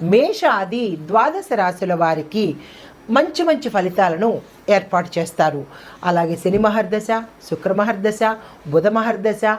మేషాది ద్వాదశ రాశుల వారికి మంచి మంచి ఫలితాలను ఏర్పాటు చేస్తారు. అలాగే శని మహర్దశ శుక్ర మహర్దశ బుధ మహర్దశ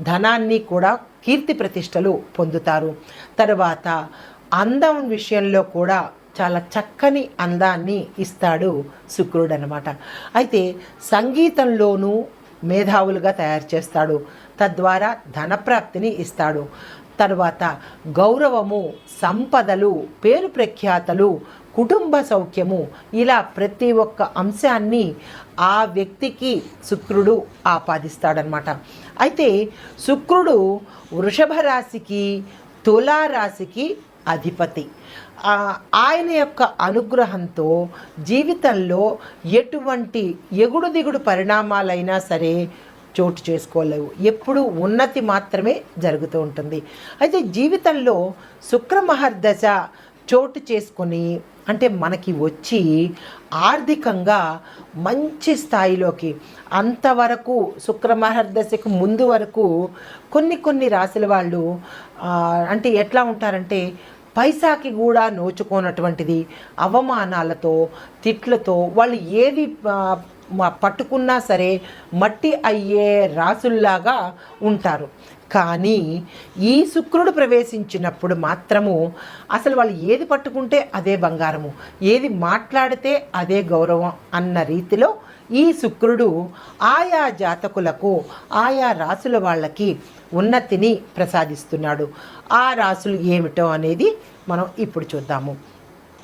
ధనాన్ని కూడా కీర్తి ప్రతిష్టలు పొందుతారు. తర్వాత అందం విషయంలో కూడా చాలా చక్కని అందాన్ని ఇస్తాడు శుక్రుడు అనమాట అయితే సంగీతంలోనూ మేధావులుగా తయారు చేస్తాడు. తద్వారా ధనప్రాప్తిని ఇస్తాడు. తర్వాత గౌరవము సంపదలు పేరు ప్రఖ్యాతలు కుటుంబ సౌఖ్యము ఇలా ప్రతి ఒక్క అంశాన్ని ఆ వ్యక్తికి శుక్రుడు ఆపాదిస్తాడనమాట అయితే శుక్రుడు వృషభ రాశికి తులా రాశికి అధిపతి. ఆయన యొక్క అనుగ్రహంతో జీవితంలో ఎటువంటి ఎగుడు దిగుడు పరిణామాలైనా సరే చోటు చేసుకోలేవు. ఎప్పుడు ఉన్నతి మాత్రమే జరుగుతూ ఉంటుంది. అయితే జీవితంలో శుక్రమహర్దశ చోటు చేసుకొని అంటే మనకి వచ్చి ఆర్థికంగా మంచి స్థాయిలోకి అంతవరకు శుక్రమహర్దశకు ముందు వరకు కొన్ని కొన్ని రాశుల వాళ్ళు అంటే ఎట్లా ఉంటారంటే పైసాకి కూడా నోచుకోనటువంటిది అవమానాలతో తిట్లతో వాళ్ళు ఏది పట్టుకున్నా సరే మట్టి అయ్యే రాసుల్లాగా ఉంటారు. కానీ ఈ శుక్రుడు ప్రవేశించినప్పుడు మాత్రము అసలు వాళ్ళు ఏది పట్టుకుంటే అదే బంగారము ఏది మాట్లాడితే అదే గౌరవం అన్న రీతిలో ఈ శుక్రుడు ఆయా జాతకులకు ఆయా రాసుల వాళ్ళకి ఉన్నతిని ప్రసాదిస్తున్నాడు. ఆ రాసులు ఏమిటో అనేది మనం ఇప్పుడు చూద్దాము.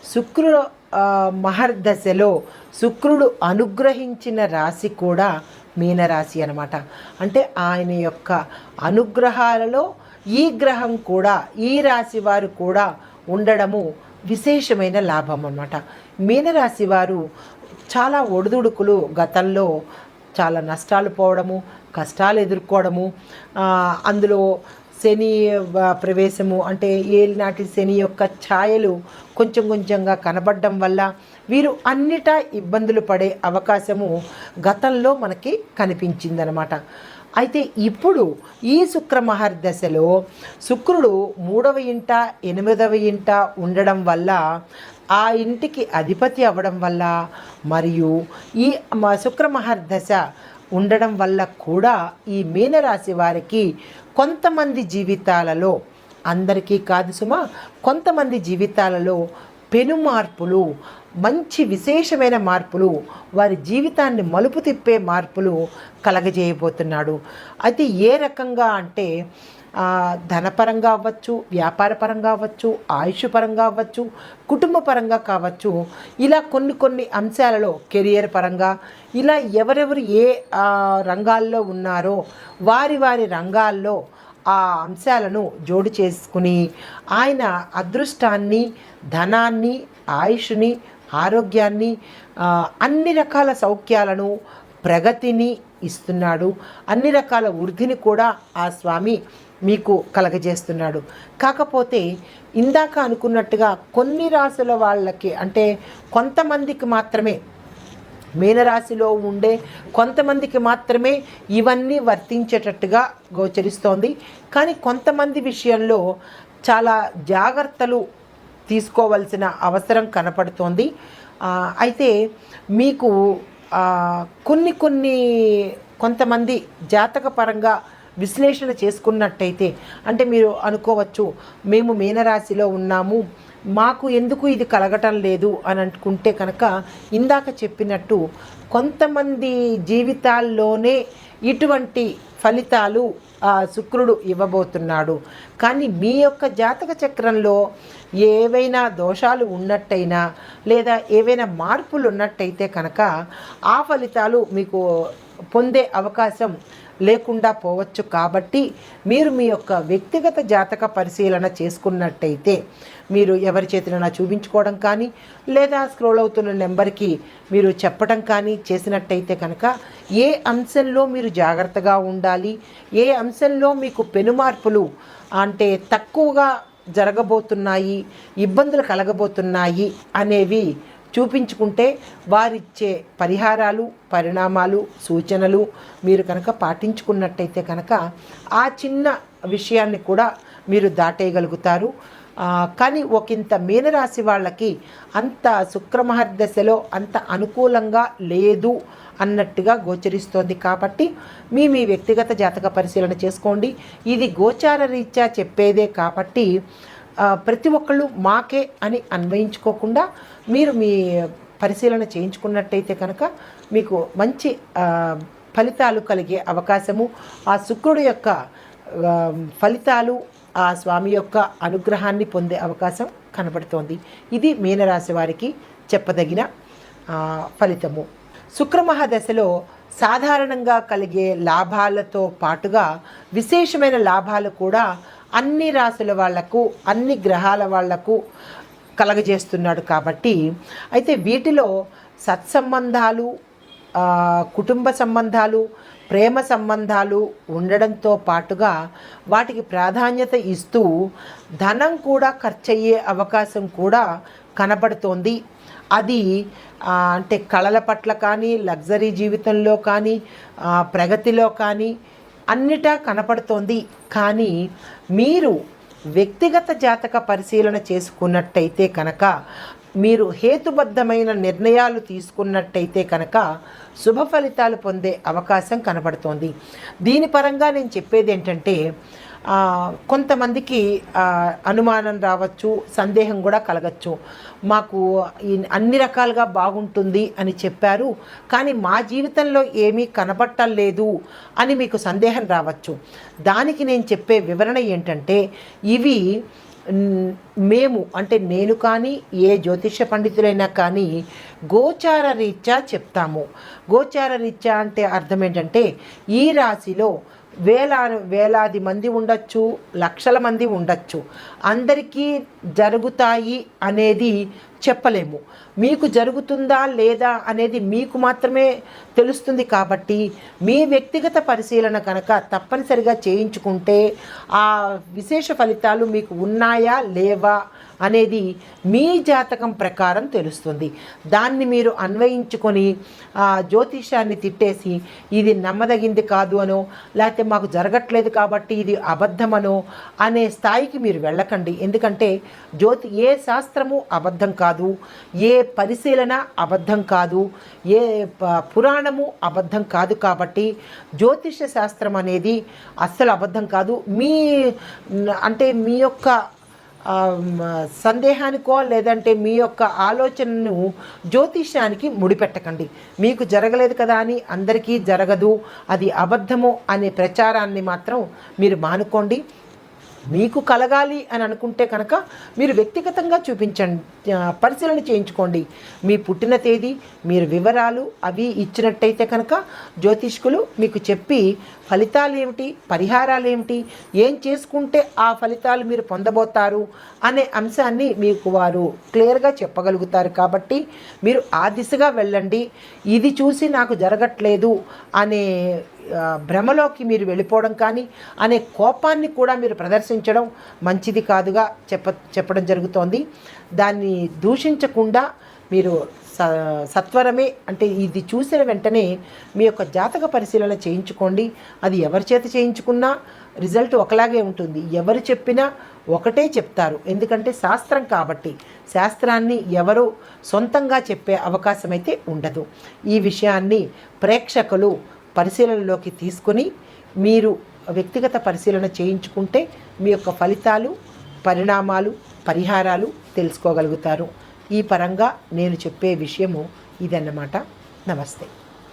శుక్రుడు మహర్దశలో శుక్రుడు అనుగ్రహించిన రాశి కూడా మీనరాశి అనమాట అంటే ఆయన యొక్క అనుగ్రహాలలో ఈ గ్రహం కూడా ఈ రాశి వారు కూడా ఉండడము విశేషమైన లాభం అన్నమాట. మీనరాశి వారు చాలా ఒడిదుడుకులు గతంలో చాలా నష్టాలు పోవడము కష్టాలు ఎదుర్కోవడము అందులో శని ప్రవేశము అంటే ఏలినాటి శని యొక్క ఛాయలు కొంచెం కొంచెంగా కనబడడం వల్ల వీరు అన్నిటా ఇబ్బందులు పడే అవకాశము గతంలో మనకి కనిపించిందనమాట. అయితే ఇప్పుడు ఈ శుక్రమహర్ దశలో శుక్రుడు మూడవ ఇంట ఎనిమిదవ ఇంట ఉండడం వల్ల ఆ ఇంటికి అధిపతి అవ్వడం వల్ల మరియు ఈ మ- శుక్ర ఉండడం వల్ల కూడా ఈ మీనరాశి వారికి కొంతమంది జీవితాలలో అందరికీ కాదు సుమా కొంతమంది జీవితాలలో పెను మార్పులు మంచి విశేషమైన మార్పులు వారి జీవితాన్ని మలుపు తిప్పే మార్పులు కలగజేయబోతున్నాడు. అయితే ఏ రకంగా అంటే ధనపరంగా అవ్వచ్చు వ్యాపారపరంగా అవ్వచ్చు ఆయుష్ పరంగా అవ్వచ్చు కుటుంబ పరంగా కావచ్చు. ఇలా కొన్ని కొన్ని అంశాలలో కెరియర్ పరంగా ఇలా ఎవరెవరు ఏ రంగాల్లో ఉన్నారో వారి వారి రంగాల్లో ఆ అంశాలను జోడు చేసుకుని ఆయన అదృష్టాన్ని ధనాన్ని ఆయుష్ని ఆరోగ్యాన్ని అన్ని రకాల సౌఖ్యాలను ప్రగతిని ఇస్తున్నాడు. అన్ని రకాల వృద్ధిని కూడా ఆ స్వామి మీకు కలగజేస్తున్నాడు. కాకపోతే ఇందాక అనుకున్నట్టుగా కొన్ని రాసుల వాళ్ళకి అంటే కొంతమందికి మాత్రమే మీనరాశిలో ఉండే కొంతమందికి మాత్రమే ఇవన్నీ వర్తించేటట్టుగా గోచరిస్తోంది. కానీ కొంతమంది విషయంలో చాలా జాగ్రత్తలు తీసుకోవాల్సిన అవసరం కనపడుతోంది. అయితే మీకు కొన్ని కొన్ని కొంతమంది జాతకపరంగా విశ్లేషణ చేసుకున్నట్టయితే అంటే మీరు అనుకోవచ్చు మేము మీనరాశిలో ఉన్నాము మాకు ఎందుకు ఇది కలగటం లేదు అని అనుకుంటే కనుక ఇందాక చెప్పినట్టు కొంతమంది జీవితాల్లోనే ఇటువంటి ఫలితాలు శుక్రుడు ఇవ్వబోతున్నాడు. కానీ మీ యొక్క జాతక చక్రంలో ఏవైనా దోషాలు ఉన్నట్టయినా లేదా ఏవైనా మార్పులు ఉన్నట్టయితే కనుక ఆ ఫలితాలు మీకు పొందే అవకాశం లేకుండా పోవచ్చు. కాబట్టి మీరు మీ యొక్క వ్యక్తిగత జాతక పరిశీలన చేసుకున్నట్టయితే మీరు ఎవరి చేతినైనా చూపించుకోవడం కానీ లేదా స్క్రోల్ అవుతున్న నెంబర్కి మీరు చెప్పడం కానీ చేసినట్టయితే కనుక ఏ అంశంలో మీరు జాగ్రత్తగా ఉండాలి ఏ అంశంలో మీకు పెనుమార్పులు అంటే తక్కువగా జరగబోతున్నాయి ఇబ్బందులు కలగబోతున్నాయి అనేవి చూపించుకుంటే వారిచ్చే పరిహారాలు పరిణామాలు సూచనలు మీరు కనుక పాటించుకున్నట్టయితే కనుక ఆ చిన్న విషయాన్ని కూడా మీరు దాటేయగలుగుతారు. కానీ ఒకంత మీనరాశి వాళ్ళకి అంత శుక్రమహర్దశలో అంత అనుకూలంగా లేదు అన్నట్టుగా గోచరిస్తోంది కాబట్టి మీ మీ వ్యక్తిగత జాతక పరిశీలన చేసుకోండి. ఇది గోచార రీత్యా చెప్పేదే కాబట్టి ప్రతి ఒక్కళ్ళు మాకే అని అన్వయించుకోకుండా మీరు మీ పరిశీలన చేయించుకున్నట్టయితే కనుక మీకు మంచి ఫలితాలు కలిగే అవకాశము. ఆ శుక్రుడు యొక్క ఫలితాలు ఆ స్వామి యొక్క అనుగ్రహాన్ని పొందే అవకాశం కనబడుతోంది. ఇది మీనరాశి వారికి చెప్పదగిన ఫలితము. శుక్రమహాదశలో సాధారణంగా కలిగే లాభాలతో పాటుగా విశేషమైన లాభాలు కూడా అన్ని రాసుల వాళ్ళకు అన్ని గ్రహాల వాళ్ళకు కలగజేస్తున్నాడు కాబట్టి అయితే వీటిలో సత్సంబంధాలు కుటుంబ సంబంధాలు ప్రేమ సంబంధాలు ఉండడంతో పాటుగా వాటికి ప్రాధాన్యత ఇస్తూ ధనం కూడా ఖర్చయ్యే అవకాశం కూడా కనబడుతోంది అది అంటే కళల పట్ల కానీ లగ్జరీ జీవితంలో కానీ ప్రగతిలో కానీ అన్నిటా కనపడుతోంది. కానీ మీరు వ్యక్తిగత జాతక పరిశీలన చేసుకున్నట్టయితే కనుక మీరు హేతుబద్ధమైన నిర్ణయాలు తీసుకున్నట్టయితే కనుక శుభ ఫలితాలు పొందే అవకాశం కనబడుతోంది. దీని పరంగా నేను చెప్పేది ఏంటంటే కొంతమందికి అనుమానం రావచ్చు సందేహం కూడా కలగచ్చు. మాకు అన్ని రకాలుగా బాగుంటుంది అని చెప్పారు. కానీ మా జీవితంలో ఏమీ కనబట్టం లేదు అని మీకు సందేహం రావచ్చు. దానికి నేను చెప్పే వివరణ ఏంటంటే ఇవి మేము అంటే నేను కానీ ఏ జ్యోతిష పండితులైనా కానీ గోచార రీత్యా చెప్తాము. గోచార రీత్యా అంటే అర్థం ఏంటంటే ఈ రాశిలో వేలా వేలాది మంది ఉండొచ్చు లక్షల మంది ఉండొచ్చు. అందరికీ జరుగుతాయి అనేది చెప్పలేము. మీకు జరుగుతుందా లేదా అనేది మీకు మాత్రమే తెలుస్తుంది కాబట్టి మీ వ్యక్తిగత పరిశీలన కనుక తప్పనిసరిగా చేయించుకుంటే ఆ విశేష ఫలితాలు మీకు ఉన్నాయా లేవా అనేది మీ జాతకం ప్రకారం తెలుస్తుంది. దాన్ని మీరు అన్వయించుకొని ఆ జ్యోతిషాన్ని తిట్టేసి ఇది నమ్మదగింది కాదు అనో లేకపోతే మాకు జరగట్లేదు కాబట్టి ఇది అబద్ధమనో అనే స్థాయికి మీరు వెళ్ళకండి. ఎందుకంటే జ్యోతి ఏ శాస్త్రము అబద్ధం కాదు ఏ పరిశీలన అబద్ధం కాదు ఏ ప- పురాణము అబద్ధం కాదు కాబట్టి జ్యోతిష శాస్త్రం అనేది అస్సలు అబద్ధం కాదు. మీ అంటే మీ యొక్క సందేహానికో లేదంటే మీ యొక్క ఆలోచనను జ్యోతిష్యానికి ముడిపెట్టకండి. మీకు జరగలేదు కదా అని అందరికీ జరగదు. అది అబద్ధము అనే ప్రచారాన్ని మాత్రం మీరు మానుకోండి. మీకు కలగాలి అని అనుకుంటే కనుక మీరు వ్యక్తిగతంగా చూపించండి పరిశీలన చేయించుకోండి. మీ పుట్టిన తేదీ మీరు వివరాలు అవి ఇచ్చినట్టయితే కనుక జ్యోతిష్కులు మీకు చెప్పి ఫలితాలు ఏమిటి పరిహారాలు ఏమిటి ఏం చేసుకుంటే ఆ ఫలితాలు మీరు పొందబోతారు అనే అంశాన్ని మీకు వారు క్లియర్గా చెప్పగలుగుతారు కాబట్టి మీరు ఆ దిశగా వెళ్ళండి. ఇది చూసి నాకు జరగట్లేదు అనే భ్రమలోకి మీరు వెళ్ళిపోవడం కానీ అనే కోపాన్ని కూడా మీరు ప్రదర్శించడం మంచిది కాదుగా చెప్ప చెప్పడం జరుగుతోంది. దాన్ని దూషించకుండా మీరు స సత్వరమే అంటే ఇది చూసిన వెంటనే మీ యొక్క జాతక పరిశీలన చేయించుకోండి. అది ఎవరి చేత చేయించుకున్నా రిజల్ట్ ఒకలాగే ఉంటుంది. ఎవరు చెప్పినా ఒకటే చెప్తారు. ఎందుకంటే శాస్త్రం కాబట్టి శాస్త్రాన్ని ఎవరు సొంతంగా చెప్పే అవకాశం అయితే ఉండదు. ఈ విషయాన్ని ప్రేక్షకులు పరిశీలనలోకి తీసుకొని మీరు వ్యక్తిగత పరిశీలన చేయించుకుంటే మీ యొక్క ఫలితాలు పరిణామాలు పరిహారాలు తెలుసుకోగలుగుతారు. ఈ పరంగా నేను చెప్పే విషయము ఇదన్నమాట. నమస్తే.